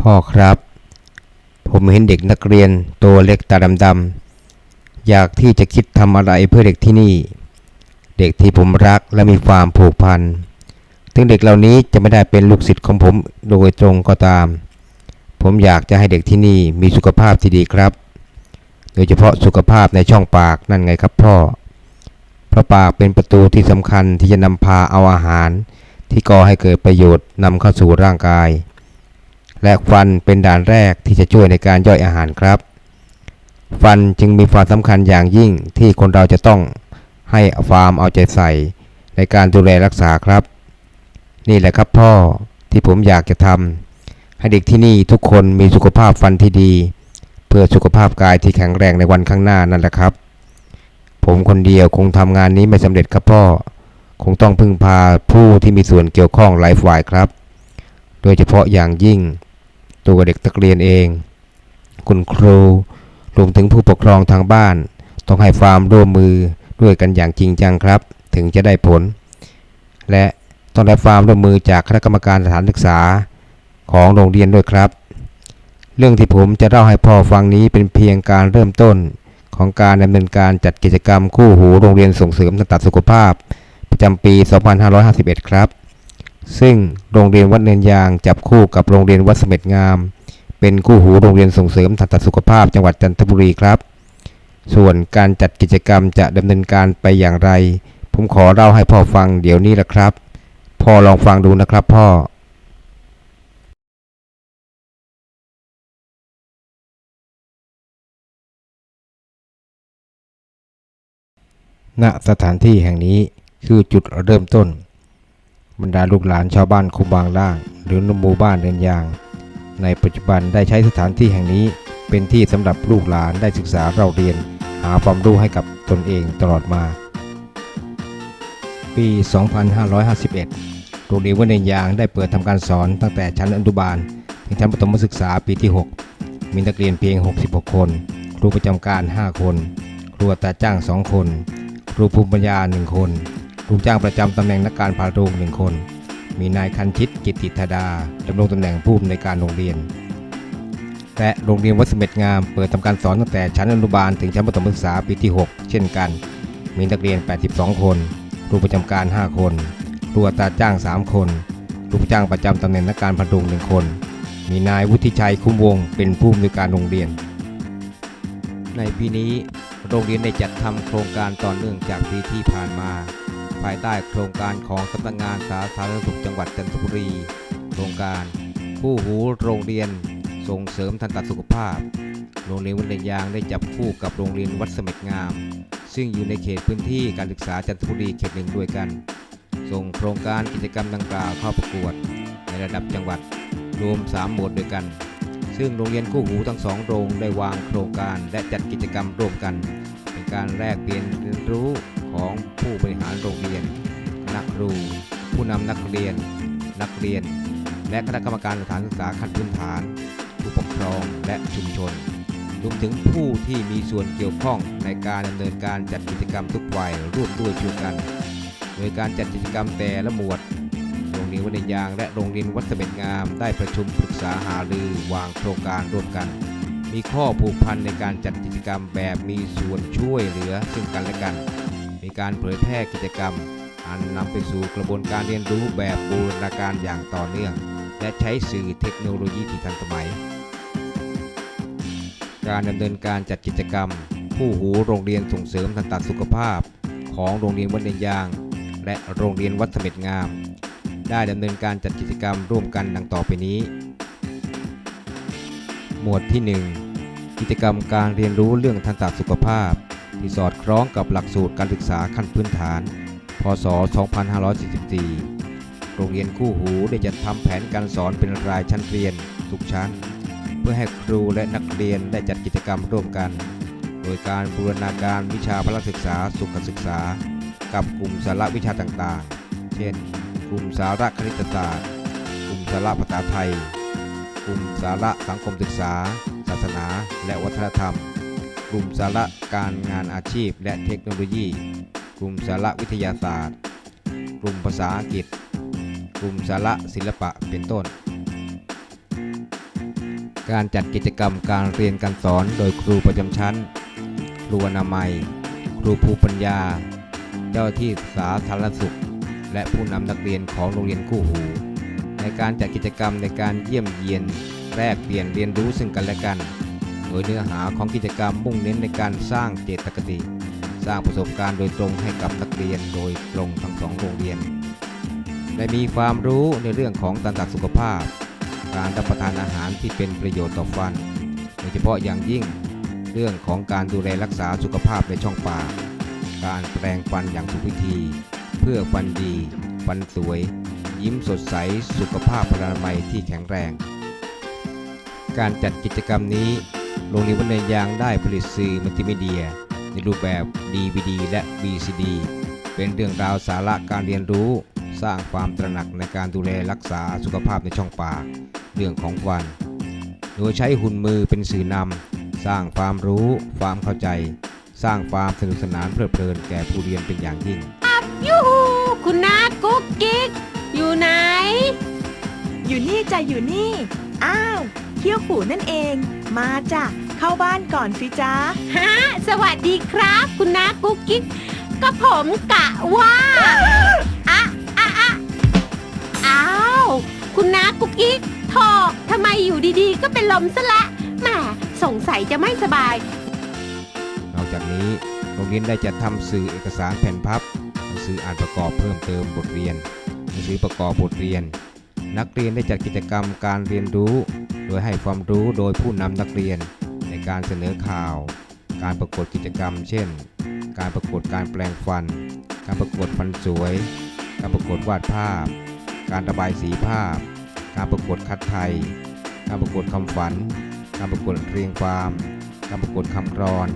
พ่อครับ ผมเห็นเด็กนักเรียนตัวเล็กตาดำๆอยากที่จะคิดทำอะไรเพื่อเด็กที่นี่ เด็กที่ผมรักและมีความผูกพันถึงเด็กเหล่านี้จะไม่ได้เป็นลูกศิษย์ของผมโดยตรงก็ตาม ผมอยากจะให้เด็กที่นี่มีสุขภาพที่ดีครับ โดยเฉพาะสุขภาพในช่องปากนั่นไงครับพ่อเพราะปากเป็นประตูที่สำคัญที่จะนำพาเอาอาหาร ที่ก่อให้เกิดประโยชน์นำเข้าสู่ร่างกาย และฟันเป็นด่านแรกที่จะช่วยในการย่อยอาหารครับ ฟันจึงมีความสำคัญอย่างยิ่งที่คนเราจะต้องให้ฟาร์มเอาใจใส่ในการดูแลรักษาครับ นี่แหละครับพ่อที่ผมอยากจะทำให้เด็กที่นี่ทุกคนมีสุขภาพฟันที่ดี เพื่อสุขภาพกายที่แข็งแรงในวันข้างหน้านั่นแหละครับ ผมคนเดียวคงทำงานนี้ไม่สำเร็จครับพ่อ คงต้องพึ่งพาผู้ที่มีส่วนเกี่ยวข้องหลายฝ่ายครับ โดยเฉพาะอย่างยิ่ง ตัวเด็กนักเรียนเอง คุณครูรวมถึงผู้ปกครองทางบ้าน ต้องให้ความร่วมมือด้วยกันอย่างจริงจังครับ ถึงจะได้ผล และต้องได้ความร่วมมือจากคณะกรรมการสถานศึกษาของโรงเรียนด้วยครับ เรื่องที่ผมจะเล่าให้พ่อฟังนี้เป็นเพียงการเริ่มต้นของการดำเนินการจัดกิจกรรมคู่หูโรงเรียนส่งเสริมทัตสุขภาพ ประจำปี 2551 ครับ ซึ่งโรงเรียนวัดเนินยางจับคู่กับโรงเรียนวัดเสม็ดงาม เป็นคู่หูโรงเรียนส่งเสริมทันตสุขภาพจังหวัดจันทบุรีครับ ส่วนการจัดกิจกรรมจะดำเนินการไปอย่างไร ผมขอเล่าให้พ่อฟังเดี๋ยวนี้ละครับพ่อลองฟังดูนะครับพ่อณสถานที่แห่งนี้คือจุดเริ่มต้น บรรดาลูกหลานชาวบ้านคุมบางล่าง หรือหมู่บ้านเดินยาง ในปัจจุบันได้ใช้สถานที่แห่งนี้ เป็นที่สำหรับลูกหลานได้ศึกษาเราเรียน หาความรู้ให้กับตนเองตลอดมา ปี 2551 โรงเรียนวัดเนินยางได้เปิดทำการสอนตั้งแต่ชั้นอนุบาล ถึงชั้นประถมศึกษาปีที่ 6 มีนักเรียนเพียง 66 คน ครูประจำการ 5 คน ครูตาจ้าง 2 คน ครูภูมิปัญญา 1 คน ลูกจ้างประจำตำแหน่งนักการพาโรงหนึ่งคน มีนายคันชิตกิตติธดาดำรงตำแหน่งผู้อำนวยการโรงเรียน และโรงเรียนวัดเสม็ดงามเปิดทำการสอนตั้งแต่ชั้นอนุบาลถึงชั้นประถมศึกษาปีที่ 6 เช่นกัน มีนักเรียน 82 คนครูประจำการ 5 คนครูอัตราจ้าง 3 คนครูจ้างประจำตำแหน่งนักการพาโรงหนึ่งคน มีนายวุฒิชัยคุ้มวงเป็นผู้อำนวยการโรงเรียน ในปีนี้โรงเรียนได้จัดทำโครงการต่อเนื่องจากปีที่ผ่านมา ภายใต้โครงการของสำนักงานสาธารณสุขจังหวัดจันทบุรี โครงการผู้หูโรงเรียนส่งเสริมทันตสุขภาพ โรงเรียนวัดเนยยางได้จับคู่กับโรงเรียนวัดเสม็ดงาม ซึ่งอยู่ในเขตพื้นที่การศึกษาจันทบุรีเขตหนึ่งด้วยกัน ส่งโครงการกิจกรรมดังกล่าวเข้าประกวด ในระดับจังหวัดรวม3โบทด้วยกัน ซึ่งโรงเรียนคู่หูทั้งสองโรงได้วางโครงการและจัดกิจกรรมร่วมกัน เป็นการแลกเปลี่ยนเรียนรู้ ของผู้บริหารโรงเรียนคณะครู ผู้นำนักเรียน นักเรียน และคณะกรรมการสถานศึกษาขั้นพื้นฐาน ผู้ปกครองและชุมชนรวมถึงผู้ที่มีส่วนเกี่ยวข้องในการดำเนินการจัดกิจกรรมทุกวัยร่วมด้วยช่วยกัน โดยการจัดกิจกรรมแต่ละหมวด โรงเรียนวัดยยาง และโรงเรียนวัดเสม็ดงาม ได้ประชุมปรึกษาหารือวางโครงการร่วมกัน มีข้อผูกพันในการจัดกิจกรรมแบบมีส่วนช่วยเหลือซึ่งกันและกัน มีการเผยแพร่กิจกรรม อันนำไปสู่กระบวนการเรียนรู้แบบบูรณาการอย่างต่อเนื่อง และใช้สื่อเทคโนโลยีที่ทันสมัย การดำเนินการจัดกิจกรรม ผู้หูโรงเรียนส่งเสริมทันตสุขภาพ ของโรงเรียนวัดเนยยาง และโรงเรียนวัดเสม็ดงาม ได้ดำเนินการจัดกิจกรรมร่วมกันดังต่อไปนี้ หมวดที่ 1 กิจกรรมการเรียนรู้เรื่องทันตสุขภาพ ที่สอดคล้องกับหลักสูตรการศึกษาขั้นพื้นฐาน พศ 2544 โรงเรียนคู่หูได้จัดทำแผนการสอนเป็นรายชั้นเรียนทุกชั้น เพื่อให้ครูและนักเรียนได้จัดกิจกรรมร่วมกัน โดยการบูรณาการวิชาพละศึกษาสุขศึกษา กับกลุ่มสาระวิชาต่างๆ เช่น กลุ่มสาระคณิตศาสตร์ กลุ่มสาระภาษาไทย กลุ่มสาระสังคมศึกษา ศาสนา และวัฒนธรรม กลุ่มสาระการงานอาชีพและเทคโนโลยี กลุ่มสาระวิทยาศาสตร์ กลุ่มภาษาอังกฤษ กลุ่มสาระศิลปะเป็นต้น การจัดกิจกรรมการเรียนการสอนโดยครูประจำชั้น ครูอนามัย ครูภูปัญญา เจ้าที่สาธารณสุข และผู้นำนักเรียนของโรงเรียนคู่หู ในการจัดกิจกรรมในการเยี่ยมเยียนแลกเปลี่ยนเรียนรู้ซึ่งกันและกัน โดยเนื้อหาของกิจกรรมมุ่งเน้นในการสร้างเจตคติ สร้างประสบการณ์โดยตรงให้กับนักเรียนโดยตรงทั้งสองโรงเรียน ได้มีความรู้ในเรื่องของการตักสุขภาพ การรับประทานอาหารที่เป็นประโยชน์ต่อฟัน โดยเฉพาะอย่างยิ่งเรื่องของการดูแลรักษาสุขภาพในช่องปาก การแปรงฟันอย่างถูกวิธี เพื่อฟันดี ฟันสวย ยิ้มสดใส สุขภาพพลานามัยที่แข็งแรง การจัดกิจกรรมนี้ โรงเรียนวัดเนินยางได้ผลิตสื่อมัลติมีเดีย ในรูปแบบ DVD และ VCD เป็นเรื่องราวสาระการเรียนรู้ สร้างความตระหนักในการดูแลรักษาสุขภาพในช่องปาก เรื่องของฟัน โดยใช้หุ่นมือเป็นสื่อนำสร้างความรู้ ความเข้าใจ สร้างความสนุกสนานเพลิดเพลินแก่ผู้เรียนเป็นอย่างยิ่งยูฮูคุณนากุ๊กกิ๊กอยู่ไหน อยู่นี่จ้ะอยู่นี่ อ้าว เขี้ยวขู่นั่นเอง มาจ้ะเข้าบ้านก่อนสิจ้าฮะสวัสดีครับ คุณนากุ๊กกิ๊กก็ผมกะว่าอะอะอะอ้าวคุณนากุ๊กกิ๊กโทอทำไมอยู่ดีๆ ก็เป็นลมซะละแหมสงสัยจะไม่สบาย นอกจากนี้โรงเรียนได้จัดทำสื่อเอกสารแผ่นพับหนังสืออ่านประกอบเพิ่มเติมบทเรียนหนังสือประกอบบทเรียน นักเรียนได้จัดกิจกรรมการเรียนรู้ โดยให้ความรู้โดยผู้นำนักเรียนในการเสนอข่าว การประกวดกิจกรรม เช่น การประกวดการแปลงฟัน การประกวดฟันสวย การประกวดวาดภาพ การระบายสีภาพ การประกวดคัดไทย การประกวดคำฝัน การประกวดเรียงความ การประกวดคำกรอน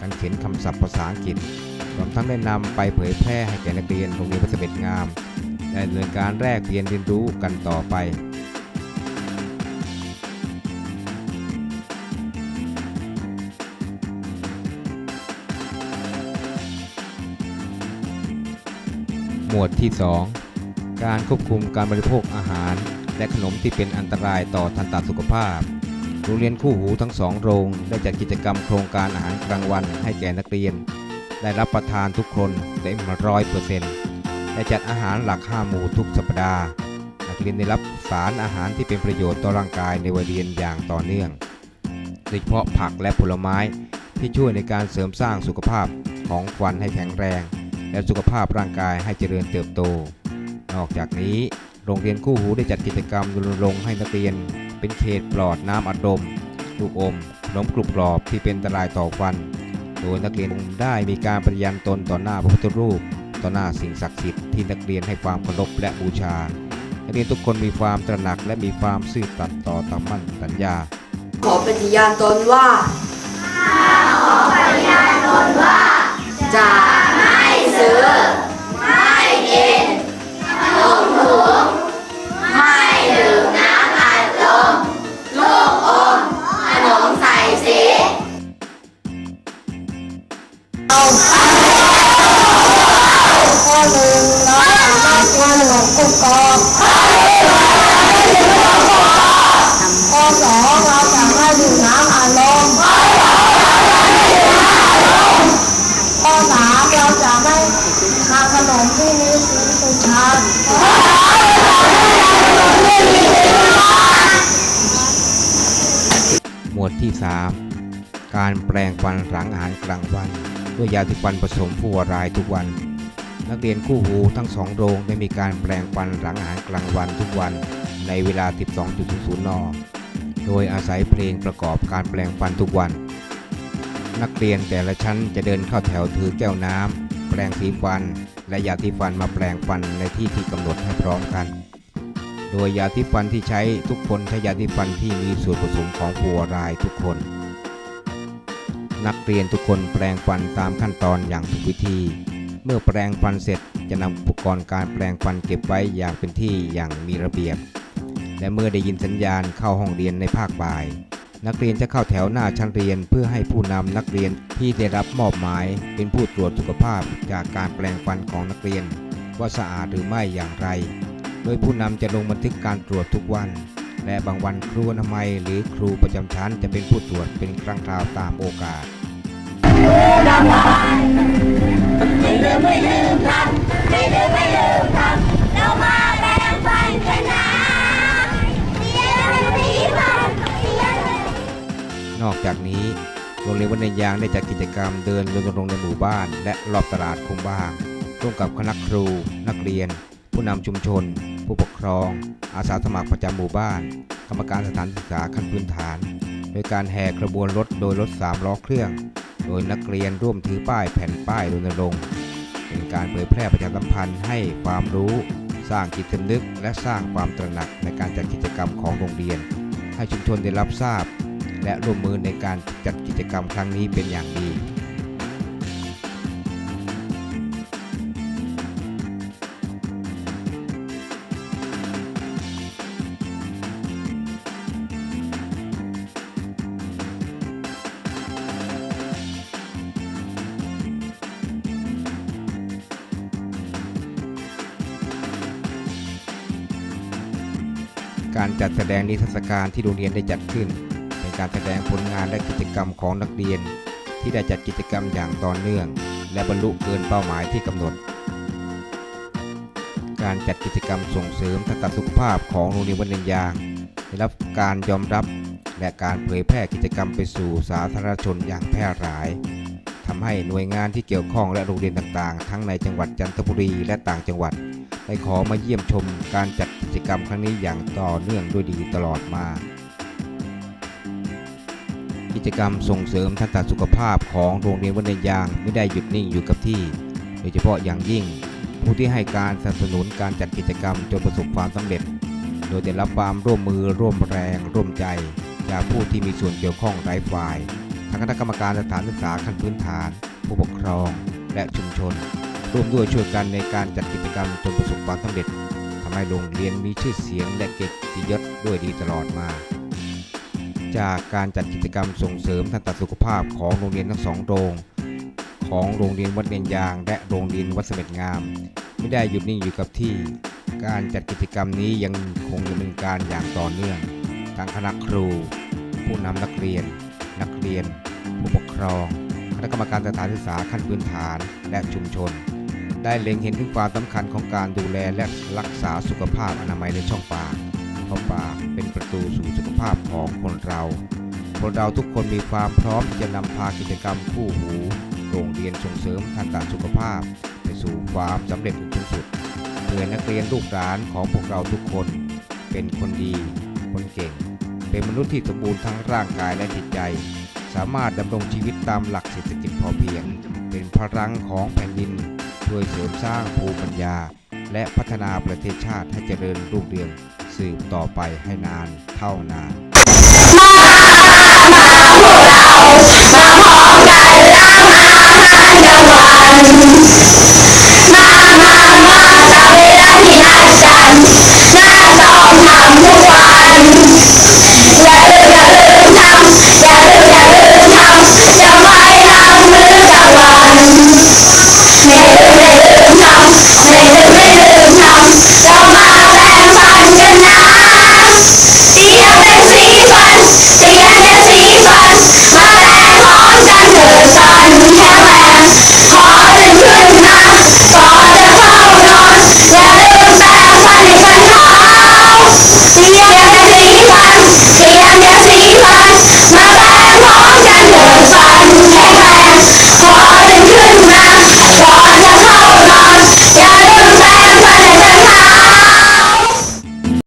การเขียนคำศัพท์ภาษาอังกฤษรวมทั้งได้นำไปเผยแพร่ให้แก่นักเรียนโรงเรียนพระเสด็จงามได้ดำเนินการแลกเปลี่ยนเรียนรู้กันต่อไป หมวดที่ 2 การควบคุมการบริโภคอาหาร และขนมที่เป็นอันตรายต่อทันตสุขภาพ โรงเรียนคู่หูทั้งสองโรงได้จัดกิจกรรมโครงการอาหารกลางวันให้แก่นักเรียน ได้รับประทานทุกคนเต็มร้อยเปอร์เซ็นต์ได้จัดอาหารหลักห้าหมู่ทุกสัปดาห์ นักเรียนได้รับสารอาหารที่เป็นประโยชน์ต่อร่างกายในวัยเรียนอย่างต่อเนื่องโดยเฉพาะผักและผลไม้ที่ช่วยในการเสริมสร้างสุขภาพของฟันให้แข็งแรง และสุขภาพร่างกายให้เจริญเติบโต นอกจากนี้ โรงเรียนคู่หูได้จัดกิจกรรมรณรงค์ให้นักเรียน เป็นเขตปลอดน้ำอัดลมลูกอมขนมกรุบกรอบที่เป็นอันตรายต่อฟัน โดยนักเรียนได้มีการปฏิญาณตนต่อหน้าพระพุทธรูป ต่อหน้าสิ่งศักดิ์สิทธิ์ที่นักเรียนให้ความเคารพและบูชา นักเรียนทุกคนมีความตระหนักและมีความซื่อสัตย์ต่อคำมั่นสัญญา ขอปฏิญาณตนว่าจะไม่ซื้อไม่กินน มถุงไม่ วดที่ 3 การแปลงฟันหลังอาหารกลางวัน ด้วยยาสีฟันผสมฟลูออไรด์ทุกวัน นักเรียนคู่หูทั้งสองโรงได้มีการแปลงฟันหลังอาหารกลางวันทุกวันในเวลา 12.00 น โดยอาศัยเพลงประกอบการแปลงฟันทุกวัน นักเรียนแต่ละชั้นจะเดินเข้าแถวถือแก้วน้ำแปรงสีฟัน และยาสีฟันมาแปลงฟันในที่ที่กำหนดให้พร้อมกัน โดยยาสีฟันที่ใช้ทุกคนใช้ยาสีฟันที่มีส่วนผสมของฟลูออไรด์ทุกคน นักเรียนทุกคนแปลงฟันตามขั้นตอนอย่างถูกวิธี เมื่อแปลงฟันเสร็จจะนำอุปกรณ์การแปลงฟันเก็บไว้อย่างเป็นที่อย่างมีระเบียบ และเมื่อได้ยินสัญญาณเข้าห้องเรียนในภาคบ่าย นักเรียนจะเข้าแถวหน้าชั้นเรียนเพื่อให้ผู้นำนักเรียนที่ได้รับมอบหมาย เป็นผู้ตรวจสุขภาพจากการแปลงฟันของนักเรียน ว่าสะอาดหรือไม่อย่างไร โดยผู้นำจะลงบันทึกการตรวจทุกวัน และบางวันครูอนามัยหรือครูประจำชั้นจะเป็นผู้ตรวจเป็นครั้งคราวตามโอกาสเรามาแบ่งปันกันนะเรียนสีฟันนอกจากนี้โรงเรียนวัดเนยยางได้จัดกิจกรรมเดินรณรงค์ในหมู่บ้าน และรอบตลาดคุมบ้างร่วมกับคณะครู นักเรียน ผู้นำชุมชน ผู้ปกครอง อาสาสมัครประจำหมู่บ้าน กรรมการสถานศึกษาขั้นพื้นฐาน โดยการแห่ขบวนรถโดยรถสามล้อเครื่อง โดยนักเรียนร่วมถือป้ายแผ่นป้ายรณรงค์เป็นการเผยแพร่ประชาสัมพันธ์ให้ความรู้ สร้างจิตสำนึก และสร้างความตระหนักในการจัดกิจกรรมของโรงเรียน ให้ชุมชนได้รับทราบ และร่วมมือในการจัดกิจกรรมครั้งนี้เป็นอย่างดี การจัดแสดงนิทรรศการที่โรงเรียนได้จัดขึ้น เป็นการแสดงผลงานและกิจกรรมของนักเรียน ที่ได้จัดกิจกรรมอย่างต่อเนื่อง และบรรลุเกินเป้าหมายที่กำหนด การจัดกิจกรรมส่งเสริมทักษะสุขภาพของโรงเรียนวัดเนยยางได้รับการยอมรับและการเผยแพร่กิจกรรมไปสู่สาธารณชนอย่างแพร่หลายทำให้หน่วยงานที่เกี่ยวข้องและโรงเรียนต่างๆ ทั้งในจังหวัดจันทบุรีและต่างจังหวัด ได้ขอมาเยี่ยมชมการจัดกิจกรรมครั้งนี้อย่างต่อเนื่องด้วยดีตลอดมา กิจกรรมส่งเสริมทักษะสุขภาพของโรงเรียนวัดเนยยางไม่ได้หยุดนิ่งอยู่กับที่ โดยเฉพาะอย่างยิ่ง ผู้ที่ให้การสนับสนุนการจัดกิจกรรมจนประสบความสำเร็จ โดยได้รับความร่วมมือร่วมแรงร่วมใจ จากผู้ที่มีส่วนเกี่ยวข้องหลายฝ่ายทั้งคณะกรรมการสถานศึกษาขั้นพื้นฐาน ผู้ปกครอง และชุมชน ร่วมด้วยช่วยกันในการจัดกิจกรรมจนประสบความสำเร็จทำให้โรงเรียนมีชื่อเสียงและเกียรติยศด้วยดีตลอดมา จากการจัดกิจกรรมส่งเสริมทักษะสุขภาพของโรงเรียนทั้งสองโรงของโรงเรียนวัดเนียนยางและโรงเรียนวัดเสม็ดงาม ไม่ได้หยุดนิ่งอยู่กับที่ การจัดกิจกรรมนี้ยังคงดำเนินการอย่างต่อเนื่องทางคณะครู ผู้นำนักเรียน นักเรียน ผู้ปกครอง คณะกรรมการสถานศึกษาขั้นพื้นฐานและชุมชน ได้เล็งเห็นถึงความสำคัญของการดูแลและรักษาสุขภาพอนามัยในช่องปากเพราะปากเป็นประตูสู่สุขภาพของคนเรา คนเราทุกคนมีความพร้อมที่จะนำพากิจกรรมคู่หูโรงเรียนส่งเสริมทักษะสุขภาพ ไปสู่ความสำเร็จสูงสุดเพื่อนักเรียนลูกหลานของพวกเราทุกคน เป็นคนดี คนเก่ง เป็นมนุษย์ที่สมบูรณ์ทั้งร่างกายและจิตใจ สามารถดำรงชีวิตตามหลักเศรษฐกิจพอเพียง เป็นพลังของแผ่นดิน ช่วยเสริมสร้างภูมิปัญญา และพัฒนาประเทศชาติให้เจริญรุ่งเรืองสืบต่อไปให้นานเท่านานที่น่าจันหน้าจอทำทุกวัน ในเรื่องไม่ลืมทำเรามา